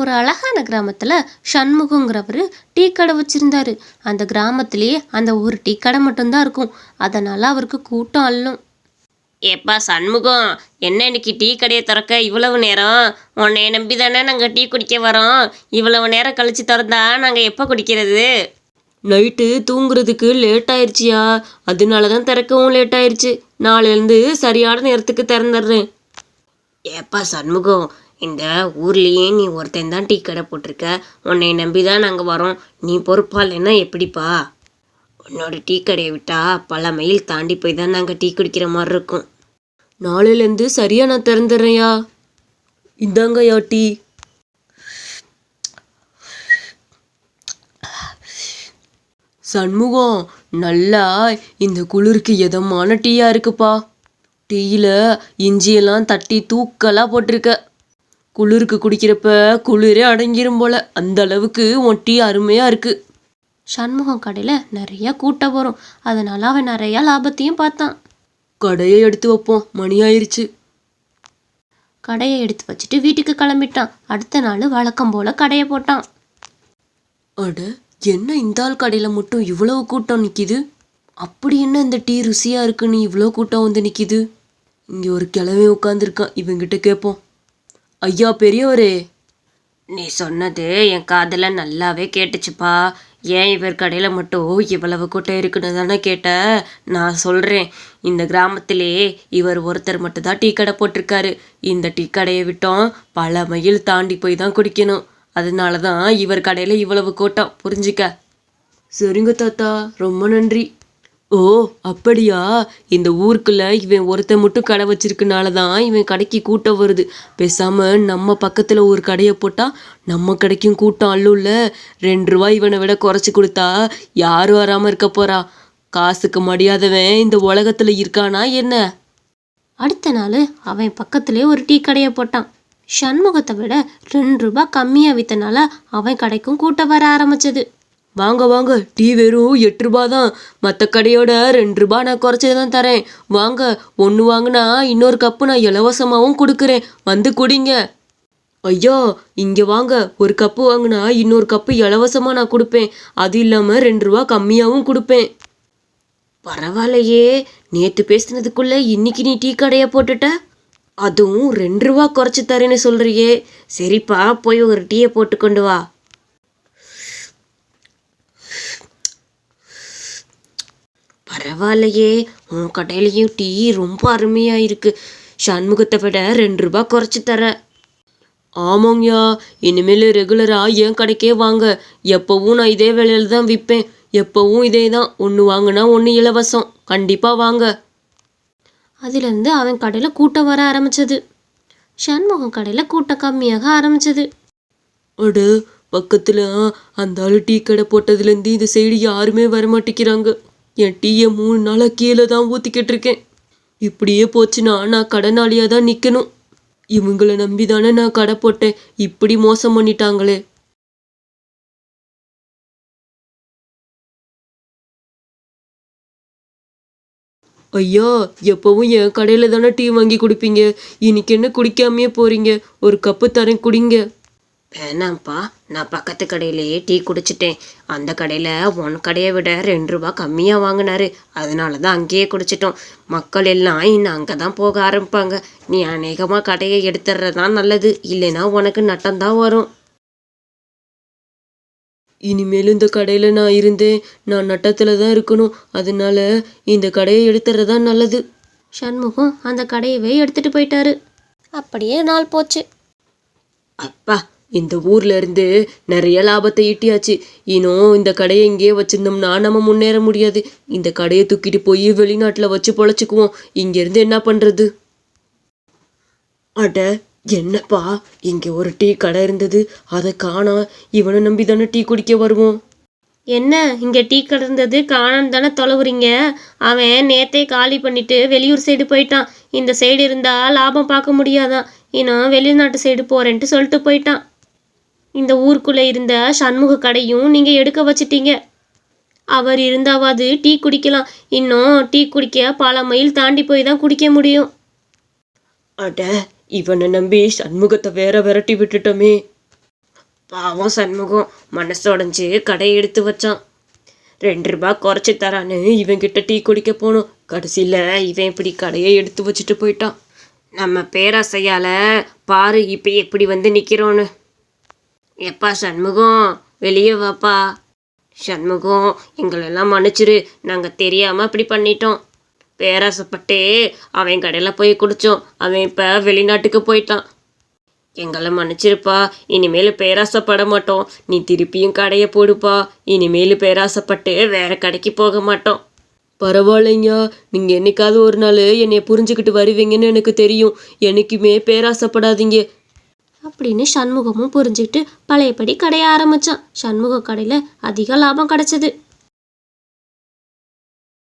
ஒரு அழகான கிராமத்தில் சண்முகங்கிறவர் டீ கடை வச்சுருந்தாரு. அந்த கிராமத்திலேயே அந்த ஒரு டீ கடை மட்டும்தான் இருக்கும். அதனால் அவருக்கு கூட்டம் அள்ளும் ஏப்பா சண்முகம் என்ன இன்னைக்கு டீ கடையை திறக்க இவ்வளவு நேரம்? உன்னை நம்பி தானே நாங்கள் டீ குடிக்க வரோம். இவ்வளவு நேரம் கழிச்சு திறந்தா நாங்கள் எப்போ குடிக்கிறது? நைட்டு தூங்குறதுக்கு லேட் ஆயிடுச்சியா அதனால தான் திறக்கவும் லேட் ஆயிடுச்சு நாளையிலேருந்து சரியான நேரத்துக்கு திறந்துடுறேன். ஏப்பா சண்முகம் இந்த ஊர்லேயே நீ ஒருத்தன் தான் டீ கடை போட்டிருக்க. உன்னை நம்பி தான் நாங்கள் வரோம். நீ பொறுப்பா இல்லைன்னா எப்படிப்பா? உன்னோட டீ கடையை விட்டால் பல மைல் தாண்டி போய் தான் நாங்கள் டீ குடிக்கிற மாதிரி இருக்கும். நாளையிலேருந்து சரியாக நான் திறந்துடுறேயா இந்தாங்கய்யா டீ. சண்முகம் நல்லா இந்த குளிருக்கு எதமான டீயா இருக்குப்பா. டீயில் இஞ்சியெல்லாம் தட்டி தூக்கலா போட்டிருக்க. குளிருக்கு குடிக்கிறப்ப குளிரே அடங்கிரும் போல. அந்த அளவுக்கு உன் டீ அருமையா இருக்கு. சண்முகம் கடையில் நிறைய கூட்டம் வரும். அதனால அவன் நிறைய லாபத்தையும் பார்த்தான். கடையை எடுத்து வைப்போம். மணி ஆயிருச்சு. கடையை எடுத்து வச்சுட்டு வீட்டுக்கு கிளம்பிட்டான். அடுத்த நாள் வழக்கம் போல கடையை போட்டான். அட என்ன இந்த ஆள் கடையில் மட்டும் இவ்வளவு கூட்டம் நிற்கிது அப்படி என்ன இந்த டீ ருசியாக இருக்குன்னு இவ்வளோ கூட்டம் வந்து நிற்கிது இங்கே ஒரு கிழமை உட்காந்துருக்கான் இவங்கிட்ட கேட்போம் ஐயா பெரியவரே நீ சொன்னது என் காதில் நல்லாவே கேட்டுச்சுப்பா. ஏன் இவர் கடையில் மட்டும் இவ்வளவு கூட்டம் இருக்குன்னு தானே கேட்ட? நான் சொல்கிறேன் இந்த கிராமத்திலே இவர் ஒருத்தர் மட்டும்தான் டீ கடை போட்டிருக்காரு. இந்த டீ கடையை விட்டோம் பல மைல் தாண்டி போய் தான் குடிக்கணும். அதனால தான் இவர் கடையில் இவ்வளவு கூட்டம். புரிஞ்சுக்க. சரிங்க தாத்தா ரொம்ப நன்றி. ஓ அப்படியா? இந்த ஊருக்குள்ள இவன் ஒருத்தன் மட்டும் கடை வச்சிருக்கனால தான் இவன் கடைக்கு கூட்டம் வருது. பேசாம நம்ம பக்கத்துல ஒரு கடையை போட்டா நம்ம கடைக்கும் கூட்டம் அல்லும்ல ரெண்டு ரூபாய் இவனை விட குறைச்சி கொடுத்தா யாரும் வராம இருக்க போறா? காசுக்கு மடியாதவன் இந்த உலகத்துல இருக்கானா என்ன? அடுத்த நாள் அவன் பக்கத்திலே ஒரு டீ கடையை போட்டான். சண்முகத்தை விட ரெண்டு ரூபாய் கம்மியாக விற்றனால அவன் கடைக்கும் கூட்டம் வர ஆரம்பிச்சது. வாங்க வாங்க டீ வெறும் எட்டு ரூபா தான் மற்ற கடையோட ரெண்டு ரூபா நான் குறைச்சி தான் தரேன். வாங்க ஒன்று வாங்கினா இன்னொரு கப்பு நான் இலவசமாகவும் கொடுக்குறேன். வந்து குடிங்க. ஐயா இங்கே வாங்க. ஒரு கப்பு வாங்கினா இன்னொரு கப்பு இலவசமாக நான் கொடுப்பேன். அது இல்லாமல் ரெண்டு ரூபா கம்மியாகவும் கொடுப்பேன். பரவாயில்லையே. நேற்று பேசினதுக்குள்ளே இன்னைக்கு நீ டீ கடையை போட்டுட்ட? அதுவும் ரெண்டு ரூபா குறைச்சி தரேன்னு சொல்கிறியே சரிப்பா போய் ஒரு டீயை போட்டு கொண்டு வா. பரவாயில்லையே உன் கடையிலையும் டீ ரொம்ப அருமையா இருக்கு. சண்முகத்தை விட ரெண்டு ரூபா குறைச்சி தர. ஆமாங்கய்யா இனிமேல் ரெகுலராக என் கடைக்கே வாங்க. எப்போவும் நான் இதே விலையில தான் விற்பேன் எப்போவும் இதே தான். ஒன்று வாங்கினா ஒன்று இலவசம். கண்டிப்பாக வாங்க. அதிலிருந்து அவன் கடையில் கூட்டம் வர ஆரம்பிச்சது. சண்முகம் கடையில் கூட்டம் கம்மியாக ஆரம்பிச்சது. அட பக்கத்தில் அந்த ஆளு டீ கடை போட்டதுலேருந்து இந்த சைடு யாருமே வரமாட்டேங்கிறாங்க என் டீயை மூணு நாளாக கீழே தான் ஊற்றிக்கிட்டு இருக்கேன். இப்படியே போச்சுன்னா நான் கடனாளியாக தான் நிற்கணும் இவங்களை நம்பி தானே நான் கடை போட்டேன். இப்படி மோசம் பண்ணிட்டாங்களே. ஐயா எப்பவும் என் கடையில் தானே டீ வாங்கி குடிப்பீங்க? இன்னைக்கு என்ன குடிக்காமையே போறீங்க? ஒரு கப்பு தரேன் குடிங்க. வேணாம்ப்பா. நான் பக்கத்து கடையிலேயே டீ குடிச்சிட்டேன். அந்த கடையில் உன் கடையை விட ரெண்டு ரூபா கம்மியாக வாங்கினாரு. அதனால தான் அங்கேயே குடிச்சிட்டோம். மக்கள் எல்லாம் இன்னும் அங்கே தான் போக ஆரம்பிப்பாங்க. நீ அநேகமாக கடையை எடுத்துடுறது தான் நல்லது. இல்லைன்னா உனக்கு நட்டம்தான் வரும். இனிமேல் இந்த கடையில் நான் இருந்தேன் நான் நட்டத்தில் தான் இருக்கணும். அதனால இந்த கடையை எடுத்துறது தான் நல்லது. சண்முகம் அந்த கடையவே எடுத்துட்டு போயிட்டாரு. அப்படியே நாள் போச்சு. அப்பா இந்த ஊர்ல இருந்து நிறைய லாபத்தை ஈட்டியாச்சு. இன்னும் இந்த கடையை இங்கேயே வச்சிருந்தோம்னா நம்ம முன்னேற முடியாது. இந்த கடையை தூக்கிட்டு போய் வெளிநாட்டில் வச்சு பொழைச்சிக்குவோம். இங்கேருந்து என்ன பண்ணுறது அட என்னப்பா? இங்கே ஒரு டீ கடை இருந்தது. அதை காணா. இவனை நம்பி தானே டீ குடிக்க வருவோம். என்ன? இங்கே டீ கடை இருந்தது. காணான்னு தானே தொலைவுறீங்க? அவன் நேத்தே காலி பண்ணிட்டு வெளியூர் சைடு போயிட்டான். இந்த சைடு இருந்தா லாபம் பார்க்க முடியாதான். இன்னும் வெளிநாட்டு சைடு போறேன்ட்டு சொல்லிட்டு போயிட்டான். இந்த ஊருக்குள்ளே இருந்த சண்முக கடையும் நீங்கள் எடுக்க வச்சிட்டீங்க. அவர் இருந்தாவது டீ குடிக்கலாம். இன்னும் டீ குடிக்க பல மைல் தாண்டி போய் தான் குடிக்க முடியும். அட இவனை நம்பி சண்முகத்தை வேற விரட்டி விட்டுட்டோமே. பாவம் சண்முகம் மனசு கடை கடையை எடுத்து வச்சான். ரெண்டு ரூபா குறைச்சி தரான்னு இவன்கிட்ட டீ குடிக்க போனோம். கடைசியில் இவன் இப்படி கடையை எடுத்து வச்சுட்டு போயிட்டான். நம்ம பேராசையால் பாரு இப்போ எப்படி வந்து நிற்கிறோன்னு எப்பா சண்முகம் வெளியே வாப்பா. சண்முகம் எங்களெல்லாம் மன்னிச்சிரு. நாங்கள் தெரியாமல் அப்படி பண்ணிட்டோம். பேராசைப்பட்டு அவன் கடையில் போய் குடித்தோம் அவன் இப்போ வெளிநாட்டுக்கு போயிட்டான். எங்களை மன்னிச்சிருப்பா. இனிமேல் பேராசைப்பட மாட்டோம். நீ திருப்பியும் கடையை போடுப்பா. இனிமேல் பேராசைப்பட்டு வேற கடைக்கு போக மாட்டோம். பரவாயில்லைங்க. நீங்கள் என்னைக்காவது ஒரு நாள் என்னை புரிஞ்சுக்கிட்டு வருவீங்கன்னு எனக்கு தெரியும். என்றைக்குமே பேராசைப்படாதீங்க. அப்படின்னு சண்முகமும் புரிஞ்சுக்கிட்டு பழையபடி கடைய ஆரம்பிச்சான். சண்முக கடையில் அதிக லாபம் கிடைச்சது.